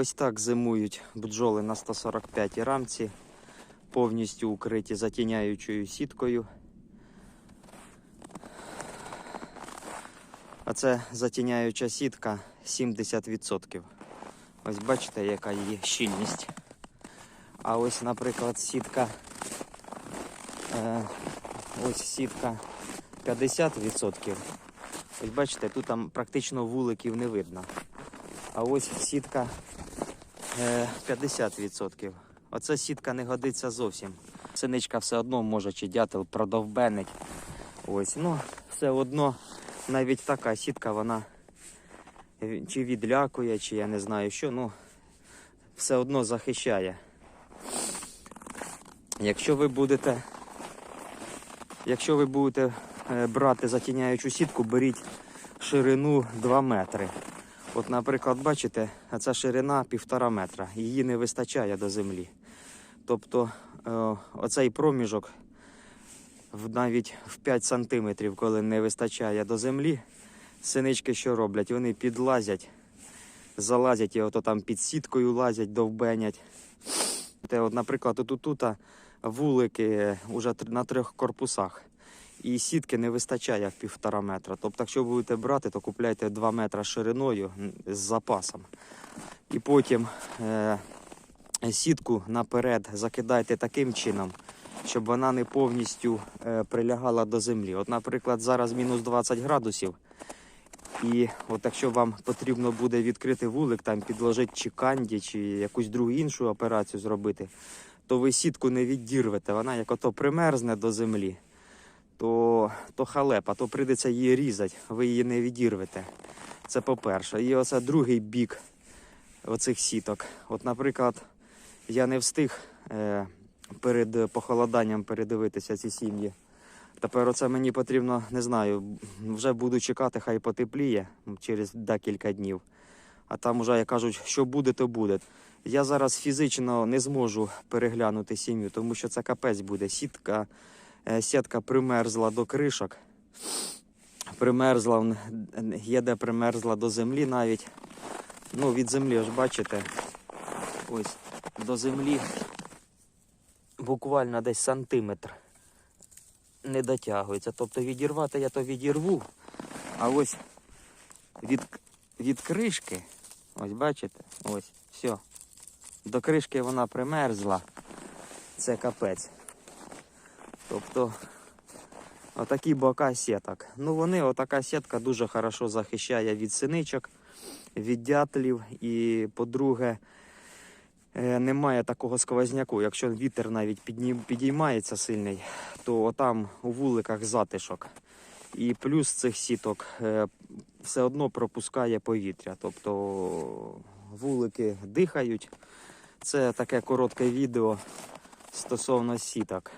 Ось так зимують бджоли на 145 рамці, повністю укриті затіняючою сіткою. А це затіняюча сітка 70%. Ось бачите, яка її щільність. А ось, наприклад, сітка. Е, ось сітка 50%. Ось бачите, тут там практично вуликів не видно. А ось сітка 50%. Оця сітка не годиться зовсім. Синичка все одно може чи дятел продовбенить. Ось, ну, все одно навіть така сітка, вона е, чи відлякує, чи я не знаю що, ну все одно захищає. Якщо ви будете, якщо ви будете е, брати затіняючу сітку, беріть ширину 2 метри. От, наприклад, бачите, ця ширина півтора метра. Її не вистачає до землі. Тобто е, оцей проміжок навіть в 5 сантиметрів, коли не вистачає до землі, синички що роблять? Вони підлазять, залазять і ото там під сіткою лазять, довбенять. Те, от, наприклад, отут тут вулики вже на трьох корпусах. І сітки не вистачає півтора метра. Тобто, якщо будете брати, то купляйте 2 метра шириною з запасом. І потім е, сітку наперед закидайте таким чином, щоб вона не повністю е, прилягала до землі. От, наприклад, зараз мінус 20 градусів. І от якщо вам потрібно буде відкрити вулик, там підложити чи канді, чи якусь другу іншу операцію зробити, то ви сітку не віддірвете. Вона як ото примерзне до землі, то, то халепа, то прийдеться її різати, ви її не відірвете. Це по-перше. І оце другий бік оцих сіток. От, наприклад, я не встиг е, перед похолоданням передивитися ці сім'ї. Тепер оце мені потрібно, не знаю, вже буду чекати, хай потепліє через декілька днів. А там вже, як кажуть, що буде, то буде. Я зараз фізично не зможу переглянути сім'ю, тому що це капець буде. Сітка, сітка примерзла до кришок. Примерзла, є де примерзла до землі навіть. Ну, від землі, ось бачите, ось до землі буквально десь сантиметр не дотягується. Тобто відірвати я то відірву, а ось від, від кришки, ось бачите, ось, все. До кришки вона примерзла. Це капець. Тобто, отакі бока сіток. Ну вони, отака сітка дуже хорошо захищає від синичок, від дятлів і, по-друге, е, немає такого сквозняку. Якщо вітер навіть підіймається сильний, то там у вуликах затишок. І плюс цих сіток е, все одно пропускає повітря. Тобто вулики дихають. Це таке коротке відео стосовно сіток.